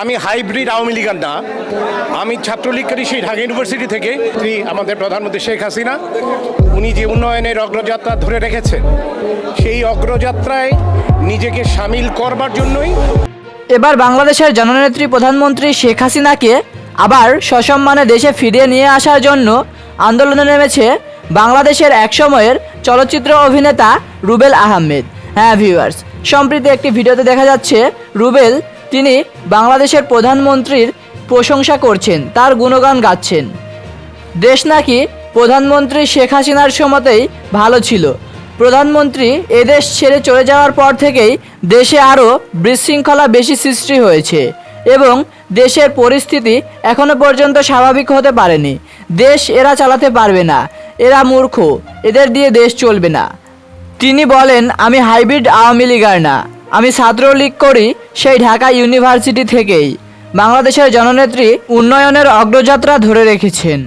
আমি হাইব্রিড আওয়ামী লীগার না। আমি ছাত্রলীগ করি সেই ঢাকা ইউনিভার্সিটি থেকে। তিনি আমাদের প্রধানমন্ত্রী শেখ হাসিনা। উনি যে উন্নয়নের অগ্রযাত্রা ধরে রেখেছেন, সেই অগ্রযাত্রায় নিজেকে সামিল করবার জন্যই এবার বাংলাদেশের জননেত্রী প্রধানমন্ত্রী শেখ হাসিনাকে আবার সসম্মানে দেশে ফিরিয়ে নিয়ে আসার জন্য আন্দোলনে নেমেছে বাংলাদেশের একসময়ের চলচ্চিত্র অভিনেতা রুবেল আহমেদ। হ্যাঁ ভিউয়ার্স সম্প্রতি একটি ভিডিওতে দেখা যাচ্ছে রুবেল তিনি বাংলাদেশের প্রধানমন্ত্রীর প্রশংসা করছেন, তার গুণগান গাচ্ছেন। দেশ নাকি প্রধানমন্ত্রী শেখ হাসিনার সময়তেই ভালো ছিল। প্রধানমন্ত্রী এদেশ ছেড়ে চলে যাওয়ার পর থেকেই দেশে আরও বিশৃঙ্খলা বেশি সৃষ্টি হয়েছে এবং দেশের পরিস্থিতি এখনও পর্যন্ত স্বাভাবিক হতে পারেনি। দেশ এরা চালাতে পারবে না, এরা মূর্খ, এদের দিয়ে দেশ চলবে না। তিনি বলেন, আমি হাইব্রিড আওয়ামী লীগার না। আমি ছাত্রলীগ করি সেই ঢাকা ইউনিভার্সিটি থেকেই। বাংলাদেশের জননেত্রী উন্নয়নের অগ্রযাত্রা ধরে রেখেছেন।